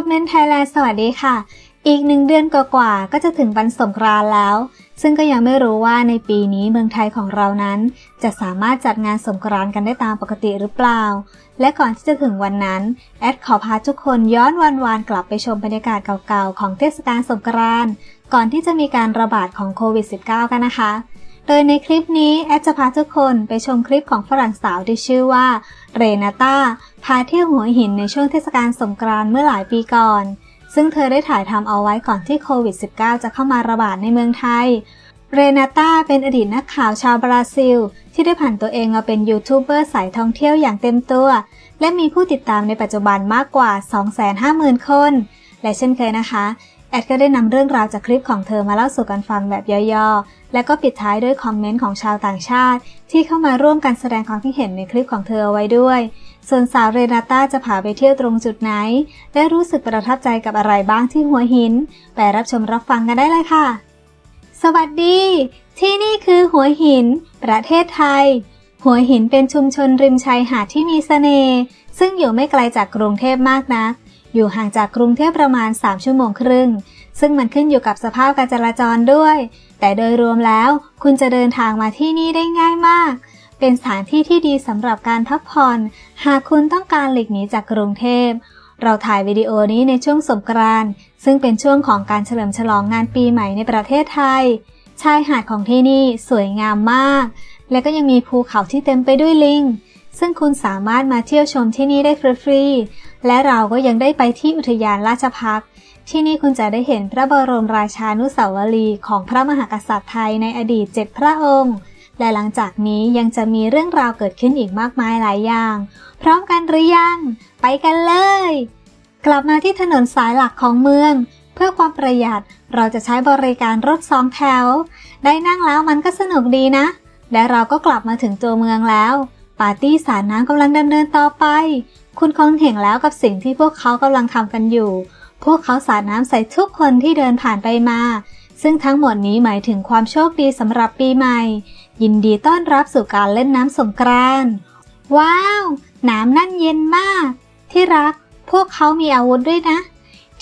อมเมนต์ไทยแลนด์สวัสดีค่ะ อีกหนึ่งเดือนกว่าๆก็จะถึงวันสงกรานต์แล้ว ซึ่งก็ยังไม่รู้ว่าในปีนี้เมืองไทยของเรานั้น จะสามารถจัดงานสงกรานต์กันได้ตามปกติหรือเปล่า และก่อนที่จะถึงวันนั้น แอดขอพาทุกคนย้อนวันวานกลับไปชมบรรยากาศเก่าๆ ของเทศกาลสงกรานต์ก่อนที่จะมีการระบาดของโควิด -19 กันนะคะ ดยในคลิปนี้แอดจะพาทุกคนไปชมคลิปของฝรั่งสาวที่ชื่อว่าเรนาตาพาเที่ยวหัวหินในช่วงเทศกาลสงกรานต์เมื่อหลายปีก่อน ซึ่งเธอได้ถ่ายทำเอาไว้ก่อนที่โควิด -19 จะเข้ามาระบาดในเมืองไทย เรนาตาเป็นอดีตนักข่าวชาวบราซิล ที่ได้ผ่านตัวเองมาเป็นยูทูบเบอร์สายท่องเที่ยวอย่างเต็มตัว และมีผู้ติดตามในปัจจุบันมากกว่า 250,000 คน และเช่นเคยนะคะ แอดก็ได้นำเรื่องราวจากคลิปของเธอมาเล่าสู่กันฟังแบบย่อๆ และก็ปิดท้ายด้วยคอมเมนต์ของชาวต่างชาติ ที่เข้ามาร่วมกันแสดงความคิดเห็นในคลิปของเธอเอาไว้ด้วย ส่วนสาวเรนาต้าจะพาไปเที่ยวตรงจุดไหน และรู้สึกประทับใจกับอะไรบ้างที่หัวหิน ไปรับชมรับฟังกันได้เลยค่ะ สวัสดี ที่นี่คือหัวหิน ประเทศไทย หัวหินเป็นชุมชนริมชายหาดที่มีเสน่ห์ซึ่งอยู่ไม่ไกลจากกรุงเทพมากนัก อยู่ห่างจากกรุงเทพประมาณ 3 ชั่วโมงครึ่ง ซึ่งมันขึ้นอยู่กับสภาพการจราจรด้วย แต่โดยรวมแล้วคุณจะเดินทางมาที่นี่ได้ง่ายมาก เป็นสถานที่ที่ดีสำหรับการพักผ่อน หากคุณต้องการหลีกหนีจากกรุงเทพ เราถ่ายวิดีโอนี้ในช่วงสงกรานต์ซึ่งเป็นช่วงของการเฉลิมฉลองงานปีใหม่ในประเทศไทย ชายหาดของที่นี่สวยงามมาก และก็ยังมีภูเขาที่เต็มไปด้วยลิงซึ่งคุณสามารถมาเที่ยวชมที่นี่ได้ฟรีๆ และเราก็ยังได้ไปที่อุทยานราชพักที่นี่คุณจะได้เห็นพระบรมราชานุสาวรีย์ของพระมหากษัตริย์ไทยในอดีตเจ็ดพระองค์ และหลังจากนี้ยังจะมีเรื่องราวเกิดขึ้นอีกมากมายหลายอย่าง พร้อมกันหรือยัง ไปกันเลย กลับมาที่ถนนสายหลักของเมือง เพื่อความประหยัดเราจะใช้บริการรถสองแถว ได้นั่งแล้วมันก็สนุกดีนะ และเราก็กลับมาถึงตัวเมืองแล้ว ปาร์ตี้สาดน้ำกำลังดำเนินต่อไป คุณคงเห็นแล้วกับสิ่งที่พวกเขากำลังทำกันอยู่ พวกเขาสาดน้ำใส่ทุกคนที่เดินผ่านไปมา ซึ่งทั้งหมดนี้หมายถึงความโชคดีสำหรับปีใหม่ ยินดีต้อนรับสู่การเล่นน้ำสงกรานต์ว้าว น้ำนั่นเย็นมาก ที่รัก พวกเขามีอาวุธด้วยนะ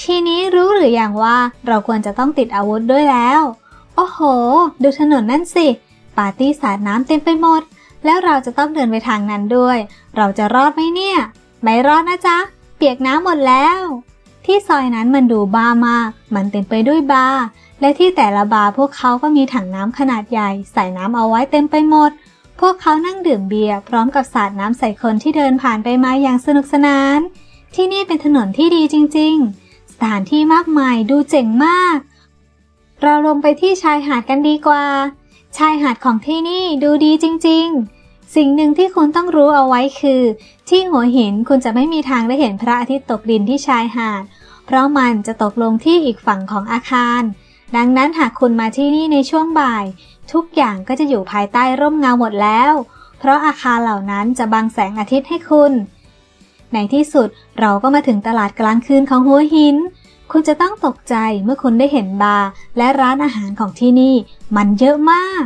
ทีนี้รู้หรืออยังว่าเราควรจะต้องติดอาวุธด้วยแล้ว โอ้โห ดูถนนนั่นสิ ปาร์ตี้สาดน้ำเต็มไปหมด แล้วเราจะต้องเดินไปทางนั้นด้วย เราจะรอดไหมเนี่ย ไม่รอดนะจ๊ะ เปียกน้ำหมดแล้ว ที่ซอยนั้นมันดูบามาก มันเต็มไปด้วยบาร์ และที่แต่ละบาร์พวกเขาก็มีถังน้ำขนาดใหญ่ ใส่น้ำเอาไว้เต็มไปหมด พวกเขานั่งดื่มเบียร์พร้อมกับสาดน้ำใส่คนที่เดินผ่านไปมาอย่างสนุกสนาน ที่นี่เป็นถนนที่ดีจริง ๆ สถานที่มากมายดูเจ๋งมาก เราลงไปที่ชายหาดกันดีกว่า ชายหาดของที่นี่ดูดีจริง ๆ สิ่งหนึ่งที่คุณต้องรู้เอาไว้คือ ที่หัวหินคุณจะไม่มีทางได้เห็นพระอาทิตย์ตกดินที่ชายหาด เพราะมันจะตกลงที่อีกฝั่งของอาคาร ดังนั้นหากคุณมาที่นี่ในช่วงบ่าย ทุกอย่างก็จะอยู่ภายใต้ร่มเงาหมดแล้ว เพราะอาคารเหล่านั้นจะบังแสงอาทิตย์ให้คุณ ในที่สุดเราก็มาถึงตลาดกลางคืนของหัวหิน คุณจะต้องตกใจเมื่อคุณได้เห็นบาร์และร้านอาหารของที่นี่ มันเยอะมาก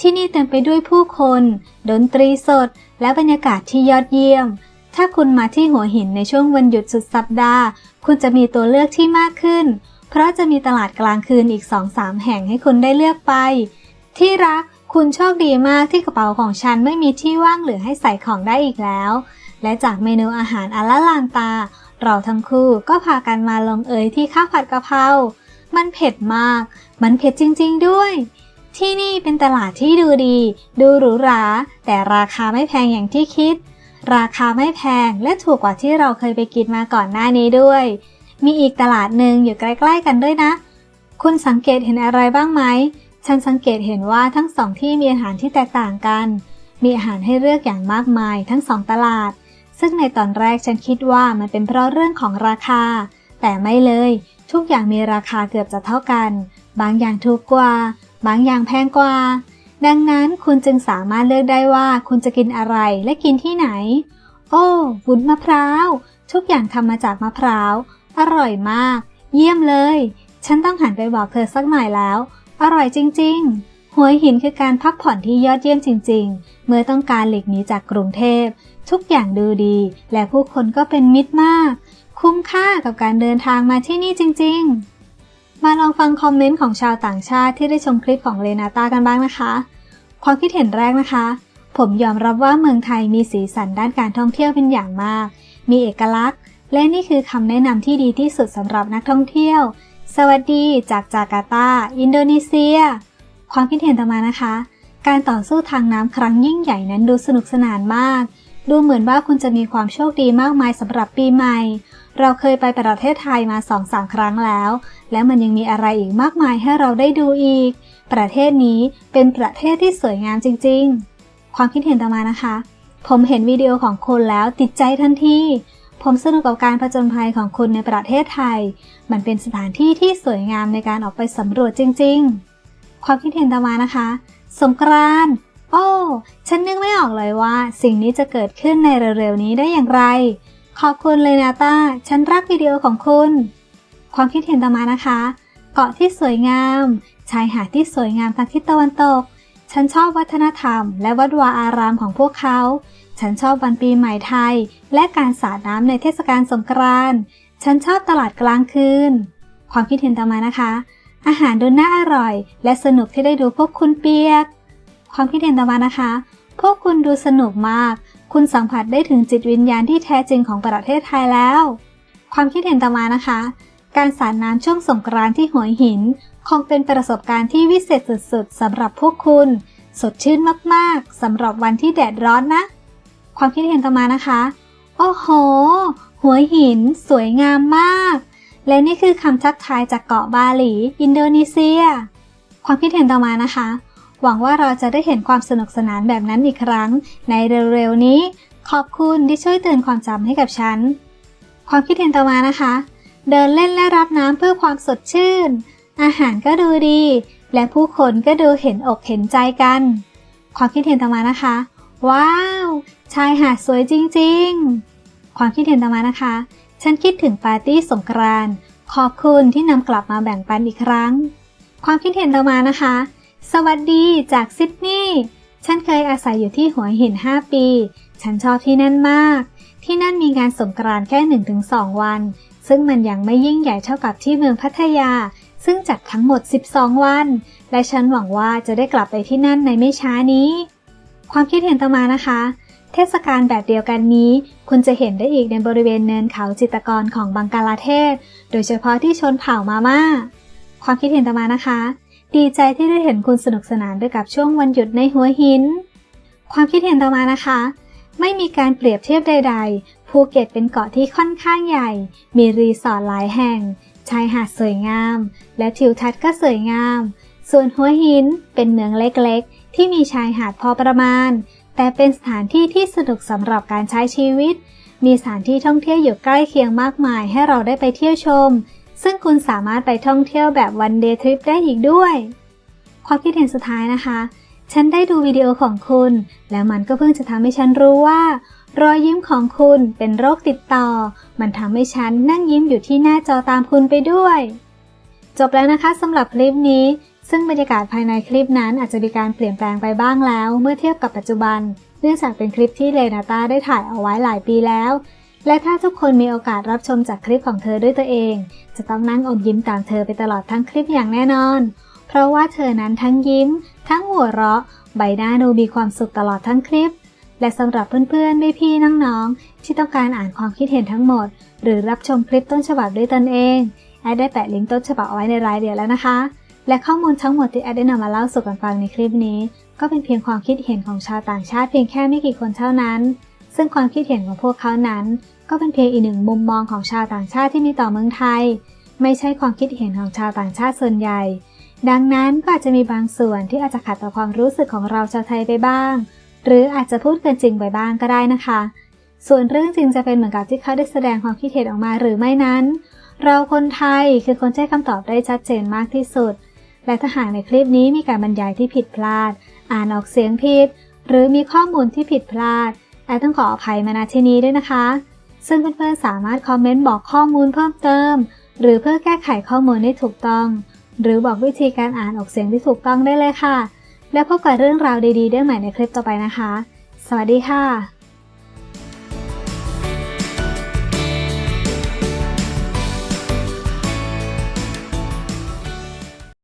ที่นี่เต็มไปด้วยผู้คน ดนตรีสด และบรรยากาศที่ยอดเยี่ยม ถ้าคุณมาที่หัวหินในช่วงวันหยุดสุดสัปดาห์ คุณจะมีตัวเลือกที่มากขึ้น เพราะจะมีตลาดกลางคืนอีก 2-3 แห่งให้คุณได้เลือกไป ที่รักคุณโชคดีมากที่กระเป๋าของฉันไม่มีที่ว่างเหลือให้ใส่ของได้อีกแล้ว และจากเมนูอาหารอัลละลานตา เราทั้งคู่ก็พากันมาลงเอยที่ข้าวผัดกะเพรา มันเผ็ดมาก มันเผ็ดจริง ๆ ด้วย ที่นี่เป็นตลาดที่ดูดี ดูหรูหรา แต่ราคาไม่แพงอย่างที่คิด ราคาไม่แพงและถูกกว่าที่เราเคยไปกินมาก่อนหน้านี้ด้วย มีอีกตลาดหนึ่งอยู่ใกล้ ๆ กันด้วยนะ คุณสังเกตเห็นอะไรบ้างไหม ฉันสังเกตเห็นว่าทั้งสองที่มีอาหารที่แตกต่างกัน มีอาหารให้เลือกอย่างมากมายทั้งสองตลาด ซึ่งในตอนแรกฉันคิดว่ามันเป็นเพราะเรื่องของราคา แต่ไม่เลย ทุกอย่างมีราคาเกือบจะเท่ากัน บางอย่างถูกกว่า บางอย่างแพงกว่า ดังนั้นคุณจึงสามารถเลือกได้ว่าคุณจะกินอะไรและกินที่ไหน โอ้วุ้นมะพร้าว ทุกอย่างทำมาจากมะพร้าว อร่อยมาก เยี่ยมเลย ฉันต้องหันไปบอกเธอสักหน่อยแล้ว อร่อยจริง ๆ หัวหินคือการพักผ่อนที่ยอดเยี่ยมจริง ๆ เมื่อต้องการหลีกหนีจากกรุงเทพ ทุกอย่างดูดี และผู้คนก็เป็นมิตรมาก คุ้มค่ากับการเดินทางมาที่นี่จริง ๆ มาลองฟังคอมเมนต์ของชาวต่างชาติที่ได้ชมคลิปของเลนาตากันบ้างนะคะ ความคิดเห็นแรกนะคะ ผมยอมรับว่าเมืองไทยมีสีสันด้านการท่องเที่ยวเป็นอย่างมาก มีเอกลักษณ์ และนี่คือคำแนะนำที่ดีที่สุดสำหรับนักท่องเที่ยว สวัสดีจากจาการ์ตา อินโดนีเซีย ความคิดเห็นต่อมานะคะ การต่อสู้ทางน้ำครั้งยิ่งใหญ่นั้นดูสนุกสนานมาก ดูเหมือนว่าคุณจะมีความโชคดีมากมายสำหรับปีใหม่ เราเคยไปประเทศไทยมา2องสามครั้งแล้ว และมันยังมีอะไรอีกมากมายให้เราได้ดูอีก ประเทศนี้เป็นประเทศที่สวยงามจริง ๆ ความคิดเห็นต่อมานะคะ ผมเห็นวิดีโอของคุณแล้วติดใจทันทีผมสนุกกับการผจญภัยของคุณในประเทศไทย มันเป็นสถานที่ที่สวยงามในการออกไปสำรวจจริง ๆ ความคิดเห็นต่อมานะคะ สงกรานโอ้ ฉันนึกไม่ออกเลยว่า สิ่งนี้จะเกิดขึ้นในเร็วๆนี้ได้อย่างไร ขอบคุณเลยนาตาฉันรักวิดีโอของคุณ ความคิดเห็นต่อมานะคะ เกาะที่สวยงาม ชายหาดที่สวยงามทางทิศตะวันตก ฉันชอบวัฒนธรรม และวัดวาอารามของพวกเขา ฉันชอบวันปีใหม่ไทย และการสาดน้ำในเทศกาลสงกรานต์ ฉันชอบตลาดกลางคืน ความคิดเห็นต่อมานะคะ อาหารดูน่าอร่อย และสนุกที่ได้ดูพวกคุณเปียก ความคิดเห็นต่อมานะคะ พวกคุณดูสนุกมาก คุณสัมผัสได้ถึงจิตวิญญาณที่แท้จริงของประเทศไทยแล้ว ความคิดเห็นต่อมานะคะ การสาดน้ำช่วงสงกรานต์ที่หัวหิน คงเป็นประสบการณ์ที่วิเศษสุดๆสำหรับพวกคุณ สดชื่นมากๆสำหรับวันที่แดดร้อนนะ ความคิดเห็นต่อมานะคะ โอ้โห หัวหิน สวยงามมาก และนี่คือคำทักทายจากเกาะบาหลี อินโดนีเซีย ความคิดเห็นต่อมานะคะ หวังว่าเราจะได้เห็นความสนุกสนานแบบนั้นอีกครั้ง ในเร็วๆนี้ ขอบคุณที่ช่วยเตือนความจำให้กับฉัน ความคิดเห็นต่อมานะคะ เดินเล่นและรับน้ำเพื่อความสดชื่น อาหารก็ดูดี และผู้คนก็ดูเห็นอกเห็นใจกัน ความคิดเห็นต่อมานะคะ ว้าว ชายหาดสวยจริงๆ ความคิดเห็นต่อมานะคะ ฉันคิดถึงปาร์ตี้สงกรานต์ขอบคุณที่นำกลับมาแบ่งปันอีกครั้ง ความคิดเห็นต่อมานะคะ สวัสดีจากซิดนีย์ ฉันเคยอาศัยอยู่ที่หัวหิน 5 ปี ฉันชอบที่นั่นมาก ที่นั่นมีงานสงกรานต์แค่ 1-2 วัน ซึ่งมันยังไม่ยิ่งใหญ่เท่ากับที่เมืองพัทยา ซึ่งจัดทั้งหมด 12 วัน และฉันหวังว่าจะได้กลับไปที่นั่นในไม่ช้านี้ ความคิดเห็นต่อมานะคะ เทศกาลแบบเดียวกันนี้ คุณจะเห็นได้อีกในบริเวณเนินเขาจิตรกรของบังกลาเทศ โดยเฉพาะที่ชนเผ่ามาม่า ความคิดเห็นต่อมานะคะ ดีใจที่ได้เห็นคุณสนุกสนานด้วยกับช่วงวันหยุดในหัวหิน ความคิดเห็นต่อมานะคะ ไม่มีการเปรียบเทียบใด ๆ ภูเก็ตเป็นเกาะที่ค่อนข้างใหญ่ มีรีสอร์ทหลายแห่ง ชายหาดสวยงาม และทิวทัศน์ก็สวยงาม ส่วนหัวหินเป็นเมืองเล็กๆ ที่มีชายหาดพอประมาณ แต่เป็นสถานที่ที่สนุกสำหรับการใช้ชีวิต มีสถานที่ท่องเที่ยวอยู่ใกล้เคียงมากมายให้เราได้ไปเที่ยวชม ซึ่งคุณสามารถไปท่องเที่ยวแบบวันเดย์ทริปได้อีกด้วย ความคิดเห็นสุดท้ายนะคะ ฉันได้ดูวิดีโอของคุณ แล้วมันก็เพิ่งจะทำให้ฉันรู้ว่า รอยยิ้มของคุณเป็นโรคติดต่อ มันทำให้ฉันนั่งยิ้มอยู่ที่หน้าจอตามคุณไปด้วย จบแล้วนะคะสำหรับคลิปนี้ ซึ่งบรรยากาศภายในคลิปนั้นอาจจะมีการเปลี่ยนแปลงไปบ้างแล้ว เมื่อเทียบกับปัจจุบัน เนื่องจากเป็นคลิปที่เลนาตาได้ถ่ายเอาไว้หลายปีแล้ว และถ้าทุกคนมีโอกาสรับชมจากคลิปของเธอด้วยตัวเอง จะต้องนั่งอมยิ้มตามเธอไปตลอดทั้งคลิปอย่างแน่นอน เพราะว่าเธอนั้นทั้งยิ้ม ทั้งหัวเราะ ใบหน้าดูมีความสุขตลอดทั้งคลิป และสำหรับเพื่อนๆ พี่ๆ น้องๆ ที่ต้องการอ่านความคิดเห็นทั้งหมด หรือรับชมคลิปต้นฉบับด้วยตนเองแอดได้แปะลิงก์ต้นฉบับเอาไว้ในรายเดียวแล้วนะคะ และข้อมูลทั้งหมดที่แอดได้นำมาเล่าสู่กันฟังในคลิปนี้ ก็เป็นเพียงความคิดเห็นของชาวต่างชาติเพียงแค่ไม่กี่คนเท่านั้น ซึ่งความคิดเห็นของพวกเขานั้น ก็เป็นเพียงอีกหนึ่งมุมมองของชาวต่างชาติที่มีต่อเมืองไทย ไม่ใช่ความคิดเห็นของชาวต่างชาติส่วนใหญ่ ดังนั้นก็อาจจะมีบางส่วนที่อาจจะขัดต่อความรู้สึกของเราชาวไทยไปบ้าง หรืออาจจะพูดเกินจริงไปบ้างก็ได้นะคะ ส่วนเรื่องจริงจะเป็นเหมือนกับที่เขาได้แสดงความคิดเห็นออกมาหรือไม่นั้น เราคนไทยคือคนที่ให้คำตอบได้ชัดเจนมากที่สุด และถ้าหากในคลิปนี้มีการบรรยายที่ผิดพลาด อ่านออกเสียงผิด หรือมีข้อมูลที่ผิดพลาดแอดต้องขออภัยมาณที่นี้ด้วยนะคะ ซึ่งเพื่อนๆสามารถคอมเมนต์บอกข้อมูลเพิ่มเติม หรือเพื่อแก้ไขข้อมูลที่ถูกต้อง หรือบอกวิธีการอ่านออกเสียงที่ถูกต้องได้เลยค่ะ แล้วพบกับเรื่องราวดีๆได้ใหม่ในคลิปต่อไปนะคะ สวัสดีค่ะ